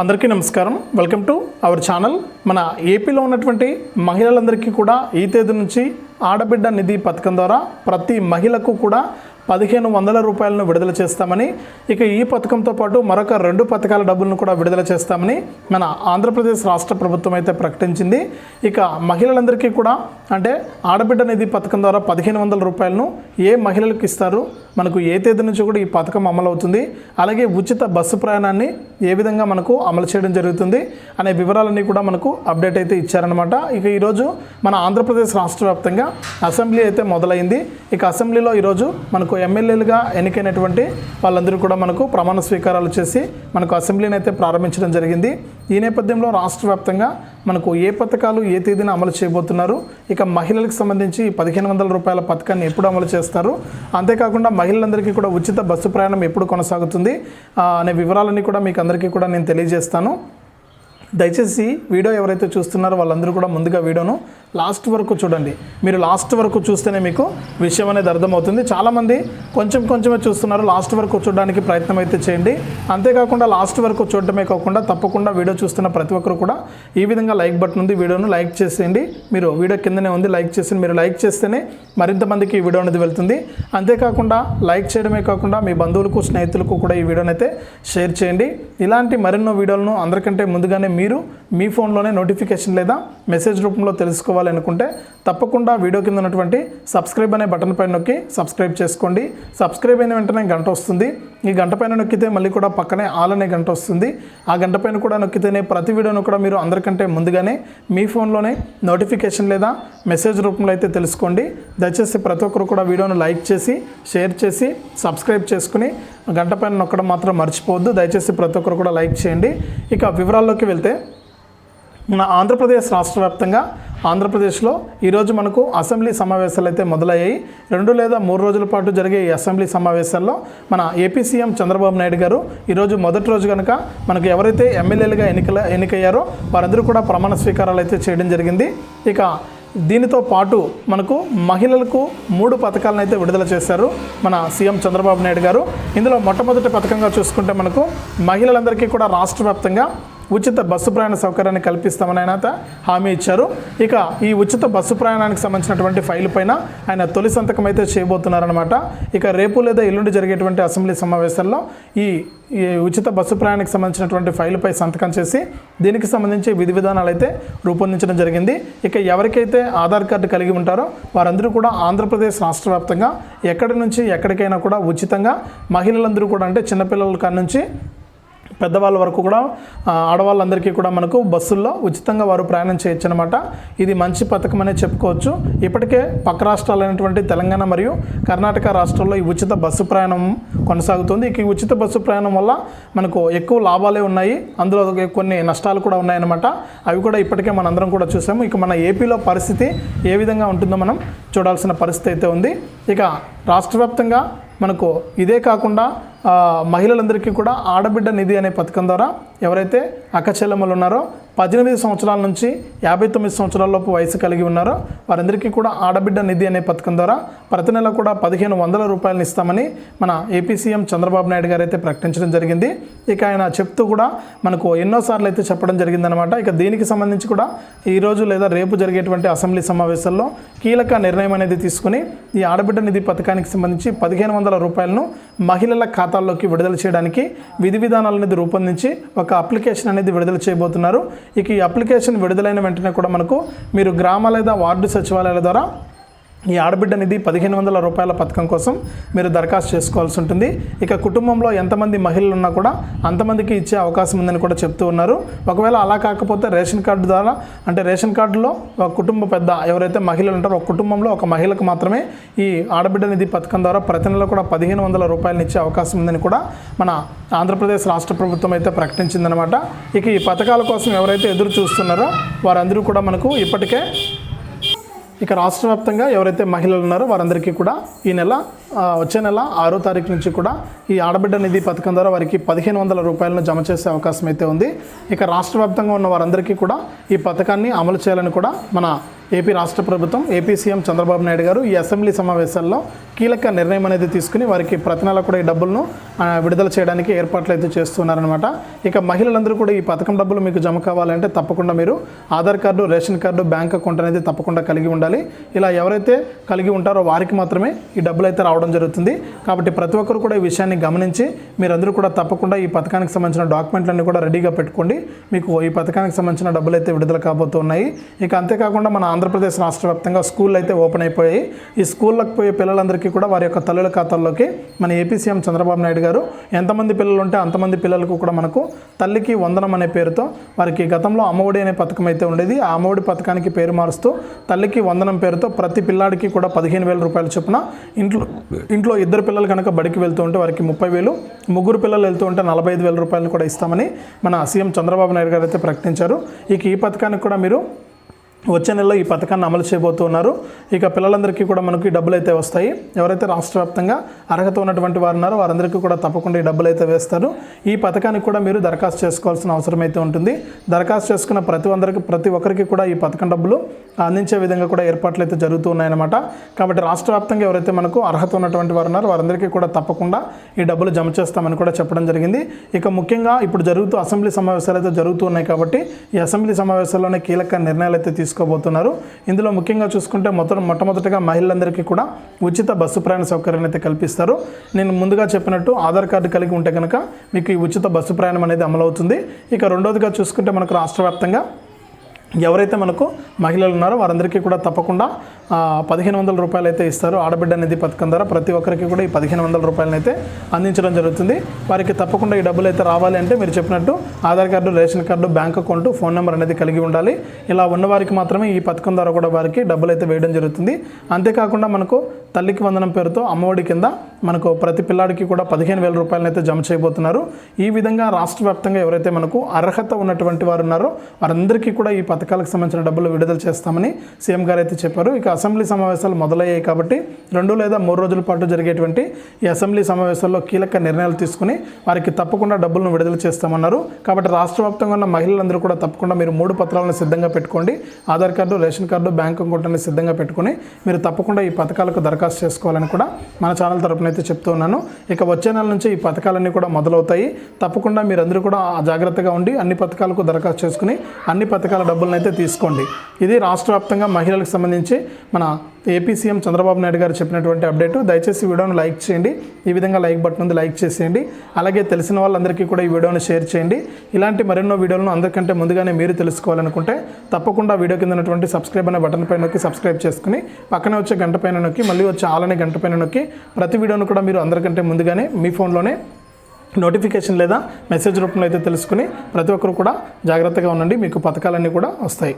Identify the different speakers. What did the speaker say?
Speaker 1: అందరికీ నమస్కారం. Welcome to our channel మన ఏపీలో ఉన్నటువంటి మహిళలందరికీ కూడా ఈ తేదీ నుంచి ఆడబిడ్డ నిధి పథకం ద్వారా ప్రతి మహిళకు కూడా పదిహేను వందల రూపాయలను విడుదల చేస్తామని ఇక ఈ పథకంతో పాటు మరొక రెండు పథకాల డబ్బులను కూడా విడుదల చేస్తామని మన ఆంధ్రప్రదేశ్ రాష్ట్ర ప్రభుత్వం అయితే ప్రకటించింది. ఇక మహిళలందరికీ కూడా అంటే ఆడబిడ్డ నిధి పథకం ద్వారా పదిహేను వందల రూపాయలను ఏ మహిళలకు ఇస్తారు? మనకు ఏ తేదీ నుంచి కూడా ఈ పథకం అమలవుతుంది? అలాగే ఉచిత బస్సు ప్రయాణాన్ని ఏ విధంగా మనకు అమలు చేయడం జరుగుతుంది? అనే వివరాలన్నీ కూడా మనకు అప్డేట్ అయితే ఇచ్చారనమాట ఇక ఈరోజు మన ఆంధ్రప్రదేశ్ రాష్ట్ర వ్యాప్తంగా అసెంబ్లీ అయితే మొదలైంది. ఇక అసెంబ్లీలో ఈరోజు మనకు ఎమ్మెల్యేలుగా ఎన్నికైనటువంటి వాళ్ళందరూ కూడా మనకు ప్రమాణ స్వీకారాలు చేసి మనకు అసెంబ్లీని అయితే ప్రారంభించడం జరిగింది. ఈ నేపథ్యంలో రాష్ట్ర వ్యాప్తంగా మనకు ఏ పథకాలు ఏ తేదీన అమలు చేయబోతున్నారు? ఇక మహిళలకు సంబంధించి పదిహేను వందల రూపాయల పథకాన్ని ఎప్పుడు అమలు చేస్తారు? అంతేకాకుండా మహిళలందరికీ కూడా ఉచిత బస్సు ప్రయాణం ఎప్పుడు కొనసాగుతుంది? అనే వివరాలన్నీ కూడా మీకు అందరికీ కూడా నేను తెలియజేస్తాను. దయచేసి వీడియో ఎవరైతే చూస్తున్నారో వాళ్ళందరూ కూడా ముందుగా వీడియోను లాస్ట్ వరకు చూడండి. మీరు లాస్ట్ వరకు చూస్తేనే మీకు విషయం అనేది అర్థమవుతుంది. చాలామంది కొంచెం కొంచెమే చూస్తున్నారు. లాస్ట్ వరకు చూడడానికి ప్రయత్నం అయితే చేయండి. అంతేకాకుండా లాస్ట్ వరకు చూడటమే కాకుండా తప్పకుండా వీడియో చూస్తున్న ప్రతి ఒక్కరు కూడా ఈ విధంగా లైక్ బటన్ ఉంది వీడియోను లైక్ చేసేయండి. మీరు వీడియో కిందనే ఉంది లైక్ చేసి మీరు లైక్ చేస్తేనే మరింత మందికి ఈ వీడియో అనేది వెళ్తుంది. అంతేకాకుండా లైక్ చేయడమే కాకుండా మీ బంధువులకు స్నేహితులకు కూడా ఈ వీడియోని అయితే షేర్ చేయండి. ఇలాంటి మరెన్నో వీడియోలను అందరికంటే ముందుగానే మీరు మీ ఫోన్లోనే నోటిఫికేషన్ లేదా మెసేజ్ రూపంలో తెలుసుకోవాలి. తెలుసుకోవాలనుకుంటే తప్పకుండా వీడియో కింద ఉన్నటువంటి సబ్స్క్రైబ్ అనే బటన్ పైన నొక్కి సబ్స్క్రైబ్ చేసుకోండి. సబ్స్క్రైబ్ అయిన వెంటనే గంట వస్తుంది. ఈ గంట పైన నొక్కితే మళ్ళీ కూడా పక్కనే ఆల్ అనే గంట వస్తుంది. ఆ గంట పైన కూడా నొక్కితేనే ప్రతి వీడియోను కూడా మీరు అందరికంటే ముందుగానే మీ ఫోన్లోనే నోటిఫికేషన్ లేదా మెసేజ్ రూపంలో అయితే తెలుసుకోండి. దయచేసి ప్రతి ఒక్కరు కూడా వీడియోను లైక్ చేసి షేర్ చేసి సబ్స్క్రైబ్ చేసుకుని గంట పైన నొక్కడం మాత్రం మర్చిపోవద్దు. దయచేసి ప్రతి ఒక్కరు కూడా లైక్ చేయండి. ఇక వివరాల్లోకి వెళ్తే మన ఆంధ్రప్రదేశ్ రాష్ట్ర వ్యాప్తంగా ఆంధ్రప్రదేశ్లో ఈరోజు మనకు అసెంబ్లీ సమావేశాలు అయితే మొదలయ్యాయి. రెండు లేదా మూడు రోజుల పాటు జరిగే ఈ అసెంబ్లీ సమావేశాల్లో మన ఏపీ సీఎం చంద్రబాబు నాయుడు గారు ఈరోజు మొదటి రోజు కనుక మనకు ఎవరైతే ఎమ్మెల్యేలుగా ఎన్నికల ఎన్నికయ్యారో వారందరూ కూడా ప్రమాణ స్వీకారాలు అయితే చేయడం జరిగింది. ఇక దీనితో పాటు మనకు మహిళలకు మూడు పథకాలను అయితే విడుదల చేశారు మన సీఎం చంద్రబాబు నాయుడు గారు. ఇందులో మొట్టమొదటి పథకంగా చూసుకుంటే మనకు మహిళలందరికీ కూడా రాష్ట్ర వ్యాప్తంగా ఉచిత బస్సు ప్రయాణ సౌకర్యాన్ని కల్పిస్తామని ఆయన హామీ ఇచ్చారు. ఇక ఈ ఉచిత బస్సు ప్రయాణానికి సంబంధించినటువంటి ఫైల్ పైన ఆయన తొలి సంతకం అయితే చేయబోతున్నారనమాట ఇక రేపు లేదా ఎల్లుండి జరిగేటువంటి అసెంబ్లీ సమావేశాల్లో ఈ ఈ ఉచిత బస్సు ప్రయాణానికి సంబంధించినటువంటి ఫైలుపై సంతకం చేసి దీనికి సంబంధించి విధి విధానాలు అయితే రూపొందించడం జరిగింది. ఇక ఎవరికైతే ఆధార్ కార్డు కలిగి ఉంటారో వారందరూ కూడా ఆంధ్రప్రదేశ్ రాష్ట్ర వ్యాప్తంగా ఎక్కడి నుంచి ఎక్కడికైనా కూడా ఉచితంగా మహిళలందరూ కూడా అంటే చిన్నపిల్లల కాడ నుంచి పెద్దవాళ్ళ వరకు కూడా ఆడవాళ్ళందరికీ కూడా మనకు బస్సుల్లో ఉచితంగా వారు ప్రయాణం చేయొచ్చు అనమాట ఇది మంచి పథకం అనే చెప్పుకోవచ్చు. ఇప్పటికే పక్క రాష్ట్రాలైనటువంటి తెలంగాణ మరియు కర్ణాటక రాష్ట్రాల్లో ఈ ఉచిత బస్సు ప్రయాణం కొనసాగుతుంది. ఇక ఈ ఉచిత బస్సు ప్రయాణం వల్ల మనకు ఎక్కువ లాభాలే ఉన్నాయి. అందులో కొన్ని నష్టాలు కూడా ఉన్నాయన్నమాట. అవి కూడా ఇప్పటికే మనందరం కూడా చూసాము. ఇక మన ఏపీలో పరిస్థితి ఏ విధంగా ఉంటుందో మనం చూడాల్సిన పరిస్థితి అయితే ఉంది. ఇక రాష్ట్ర వ్యాప్తంగా మనకు ఇదే కాకుండా మహిళలందరికీ కూడా ఆడబిడ్డ నిధి అనే పథకం ద్వారా ఎవరైతే అక్కచెల్లెమ్మలు ఉన్నారో పద్దెనిమిది సంవత్సరాల నుంచి యాభై తొమ్మిది సంవత్సరాలలోపు వయసు కలిగి ఉన్నారో వారందరికీ కూడా ఆడబిడ్డ నిధి అనే పథకం ద్వారా ప్రతి నెల కూడా పదిహేను వందల రూపాయలను ఇస్తామని మన ఏపీ సీఎం చంద్రబాబు నాయుడు గారు అయితే ప్రకటించడం జరిగింది. ఇక ఆయన చెప్తూ కూడా మనకు ఎన్నోసార్లు అయితే చెప్పడం జరిగిందనమాట ఇక దీనికి సంబంధించి కూడా ఈరోజు లేదా రేపు జరిగేటువంటి అసెంబ్లీ సమావేశాల్లో కీలక నిర్ణయం అనేది తీసుకుని ఈ ఆడబిడ్డ నిధి పథకానికి సంబంధించి పదిహేను వందల రూపాయలను మహిళల ఖాతాల్లోకి విడుదల చేయడానికి విధి విధానాల అనేది రూపొందించి ఒక అప్లికేషన్ అనేది విడుదల చేయబోతున్నారు. ఇక ఈ అప్లికేషన్ విడుదలైన వెంటనే కూడా మనకు మీరు గ్రామ లేదా వార్డు సచివాలయాల ద్వారా ఈ ఆడబిడ్డ నిధి పదిహేను వందల రూపాయల పథకం కోసం మీరు దరఖాస్తు చేసుకోవాల్సి ఉంటుంది. ఇక కుటుంబంలో ఎంతమంది మహిళలు ఉన్నా కూడా అంతమందికి ఇచ్చే అవకాశం ఉందని కూడా చెప్తూ ఉన్నారు. ఒకవేళ అలా కాకపోతే రేషన్ కార్డు ద్వారా అంటే రేషన్ కార్డులో ఒక కుటుంబ పెద్ద ఎవరైతే మహిళలు ఉంటారో ఒక కుటుంబంలో ఒక మహిళకు మాత్రమే ఈ ఆడబిడ్డ నిధి పథకం ద్వారా ప్రతి నెల కూడా పదిహేను వందల రూపాయలను ఇచ్చే అవకాశం ఉందని కూడా మన ఆంధ్రప్రదేశ్ రాష్ట్ర ప్రభుత్వం అయితే ప్రకటించిందనమాట ఇక ఈ పథకాల కోసం ఎవరైతే ఎదురు చూస్తున్నారో వారందరూ కూడా మనకు ఇప్పటికే ఇక రాష్ట్ర వ్యాప్తంగా ఎవరైతే మహిళలు ఉన్నారో వారందరికీ కూడా ఈ నెల వచ్చే నెల ఆరో తారీఖు నుంచి కూడా ఈ ఆడబిడ్డ నిధి పథకం ద్వారా వారికి పదిహేను వందల రూపాయలను జమ చేసే అవకాశం అయితే ఉంది. ఇక రాష్ట్ర వ్యాప్తంగా ఉన్న వారందరికీ కూడా ఈ పథకాన్ని అమలు చేయాలని కూడా మన ఏపీ రాష్ట్ర ప్రభుత్వం ఏపీ సీఎం చంద్రబాబు నాయుడు గారు ఈ అసెంబ్లీ సమావేశాల్లో కీలక నిర్ణయం అనేది తీసుకుని వారికి ప్రతి నెల కూడా ఈ డబ్బులను విడుదల చేయడానికి ఏర్పాట్లు అయితే చేస్తున్నారనమాట ఇక మహిళలందరూ కూడా ఈ పథకం డబ్బులు మీకు జమ కావాలంటే తప్పకుండా మీరు Aadhaar card ration card bank account అనేది తప్పకుండా కలిగి ఉండాలి. ఇలా ఎవరైతే కలిగి ఉంటారో వారికి మాత్రమే ఈ డబ్బులు అయితే రావడం జరుగుతుంది. కాబట్టి ప్రతి ఒక్కరు కూడా ఈ విషయాన్ని గమనించి మీరందరూ కూడా తప్పకుండా ఈ పథకానికి సంబంధించిన డాక్యుమెంట్లన్నీ కూడా రెడీగా పెట్టుకోండి. మీకు ఈ పథకానికి సంబంధించిన డబ్బులు అయితే విడుదల కాబోతున్నాయి. ఇక అంతేకాకుండా మన ఆంధ్రప్రదేశ్ రాష్ట్ర వ్యాప్తంగా స్కూళ్ళు అయితే ఓపెన్ అయిపోయాయి. ఈ స్కూళ్ళకు పోయే పిల్లలందరికీ కూడా వారి యొక్క తల్లుల ఖాతాల్లోకి మన ఏపీ సీఎం చంద్రబాబు నాయుడు గారు ఎంతమంది పిల్లలు ఉంటే అంతమంది పిల్లలకు కూడా మనకు తల్లికి వందనం అనే పేరుతో వారికి గతంలో అమ్మఒడి అనే పథకం అయితే ఉండేది. ఆ అమ్మఒడి పథకానికి పేరు మారుస్తూ తల్లికి వందనం పేరుతో ప్రతి పిల్లాడికి కూడా పదిహేను వేల రూపాయల చొప్పున ఇంట్లో ఇంట్లో ఇద్దరు పిల్లలు కనుక బడికి వెళ్తూ ఉంటే వారికి ముప్పై వేలు ముగ్గురు పిల్లలు వెళ్తూ ఉంటే నలభై ఐదు వేల రూపాయలు కూడా ఇస్తామని మన సీఎం చంద్రబాబు నాయుడు గారు అయితే ప్రకటించారు. ఇక ఈ పథకానికి కూడా మీరు వచ్చే నెలలో ఈ పథకాన్ని అమలు చేయబోతున్నారు. ఇక పిల్లలందరికీ కూడా మనకి డబ్బులు అయితే వస్తాయి. ఎవరైతే రాష్ట్ర వ్యాప్తంగా అర్హత ఉన్నటువంటి వారు ఉన్నారో వారందరికీ కూడా తప్పకుండా ఈ డబ్బులు అయితే వేస్తారు. ఈ పథకానికి కూడా మీరు దరఖాస్తు చేసుకోవాల్సిన అవసరం అయితే ఉంటుంది. దరఖాస్తు చేసుకున్న ప్రతి అందరికి ప్రతి ఒక్కరికి కూడా ఈ పథకం డబ్బులు అందించే విధంగా కూడా ఏర్పాట్లు అయితే జరుగుతూ ఉన్నాయన్నమాట కాబట్టి రాష్ట్ర వ్యాప్తంగా ఎవరైతే మనకు అర్హత ఉన్నటువంటి వారు ఉన్నారో వారందరికీ కూడా తప్పకుండా ఈ డబ్బులు జమ చేస్తామని కూడా చెప్పడం జరిగింది. ఇక ముఖ్యంగా ఇప్పుడు జరుగుతూ అసెంబ్లీ సమావేశాలు అయితే జరుగుతూ ఉన్నాయి కాబట్టి ఈ అసెంబ్లీ సమావేశాల్లోనే కీలక నిర్ణయాలు అయితే తీసుకోబోతున్నారు. ఇందులో ముఖ్యంగా చూసుకుంటే మొత్తం మొట్టమొదటిగా మహిళలందరికీ కూడా ఉచిత బస్సు ప్రయాణ సౌకర్యాన్ని అయితే కల్పిస్తారు. నేను ముందుగా చెప్పినట్టు ఆధార్ కార్డు కలిగి ఉంటే కనుక మీకు ఈ ఉచిత బస్సు ప్రయాణం అనేది అమలవుతుంది. ఇక రెండోదిగా చూసుకుంటే మనకు రాష్ట్ర వ్యాప్తంగా ఎవరైతే మనకు మహిళలు ఉన్నారో వారందరికీ కూడా తప్పకుండా పదిహేను వందల రూపాయలు అయితే ఇస్తారు. ఆడబిడ్డ నిధి పథకం ద్వారా ప్రతి ఒక్కరికి కూడా ఈ పదిహేను వందల రూపాయలను అయితే అందించడం జరుగుతుంది. వారికి తప్పకుండా ఈ డబ్బులు అయితే రావాలి అంటే మీరు చెప్పినట్టు Aadhaar card ration card bank account phone number అనేది కలిగి ఉండాలి. ఇలా ఉన్న వారికి మాత్రమే ఈ పథకం ద్వారా కూడా వారికి డబ్బులు అయితే వేయడం జరుగుతుంది. అంతేకాకుండా మనకు తల్లికి వందనం పేరుతో అమ్మఒడి కింద మనకు ప్రతి పిల్లాడికి కూడా పదిహేను వేల రూపాయలను అయితే జమ చేయబోతున్నారు. ఈ విధంగా రాష్ట్ర వ్యాప్తంగా ఎవరైతే మనకు అర్హత ఉన్నటువంటి వారు ఉన్నారో వారందరికీ కూడా ఈ పథకాలకు సంబంధించిన డబ్బులు విడుదల చేస్తామని సీఎం గారు అయితే చెప్పారు. ఇక అసెంబ్లీ సమావేశాలు మొదలయ్యాయి కాబట్టి రెండు లేదా మూడు రోజుల పాటు జరిగేటువంటి ఈ అసెంబ్లీ సమావేశాల్లో కీలక నిర్ణయాలు తీసుకుని వారికి తప్పకుండా డబ్బులను విడుదల చేస్తామన్నారు. కాబట్టి రాష్ట్ర వ్యాప్తంగా ఉన్న మహిళలందరూ కూడా తప్పకుండా మీరు మూడు పత్రాలను సిద్ధంగా పెట్టుకోండి. Aadhaar card ration card bank account అనేది సిద్ధంగా పెట్టుకుని మీరు తప్పకుండా ఈ పథకాలకు దరఖాస్తు దరఖాస్తు చేసుకోవాలని కూడా మన ఛానల్ తరపున అయితే చెప్తూ ఉన్నాను. ఇక వచ్చే నెల నుంచి ఈ పథకాలన్నీ కూడా మొదలవుతాయి. తప్పకుండా మీరందరూ కూడా జాగ్రత్తగా ఉండి అన్ని పథకాలకు దరఖాస్తు చేసుకుని అన్ని పథకాల డబ్బులను అయితే తీసుకోండి. ఇది రాష్ట్ర వ్యాప్తంగా మహిళలకు సంబంధించి మన ఏపీ సీఎం చంద్రబాబు నాయుడు గారు చెప్పినటువంటి అప్డేట్. దయచేసి వీడియోను లైక్ చేయండి. ఈ విధంగా లైక్ బటన్ ఉంది లైక్ చేసేయండి. అలాగే తెలిసిన వాళ్ళందరికీ కూడా ఈ వీడియోను షేర్ చేయండి. ఇలాంటి మరెన్నో వీడియోలను అందరికంటే ముందుగానే మీరు తెలుసుకోవాలనుకుంటే తప్పకుండా వీడియో కింద ఉన్నటువంటి సబ్స్క్రైబ్ అనే బటన్ పైన నొక్కి సబ్స్క్రైబ్ చేసుకుని పక్కనే వచ్చే గంట పైన నొక్కి మళ్ళీ వచ్చే ఆలనే గంట పైన నొక్కి ప్రతి వీడియోను కూడా మీరు అందరికంటే ముందుగానే మీ ఫోన్లోనే నోటిఫికేషన్ లేదా మెసేజ్ రూపంలో అయితే తెలుసుకుని ప్రతి ఒక్కరు కూడా జాగ్రత్తగా ఉండండి. మీకు పథకాలన్నీ కూడా వస్తాయి.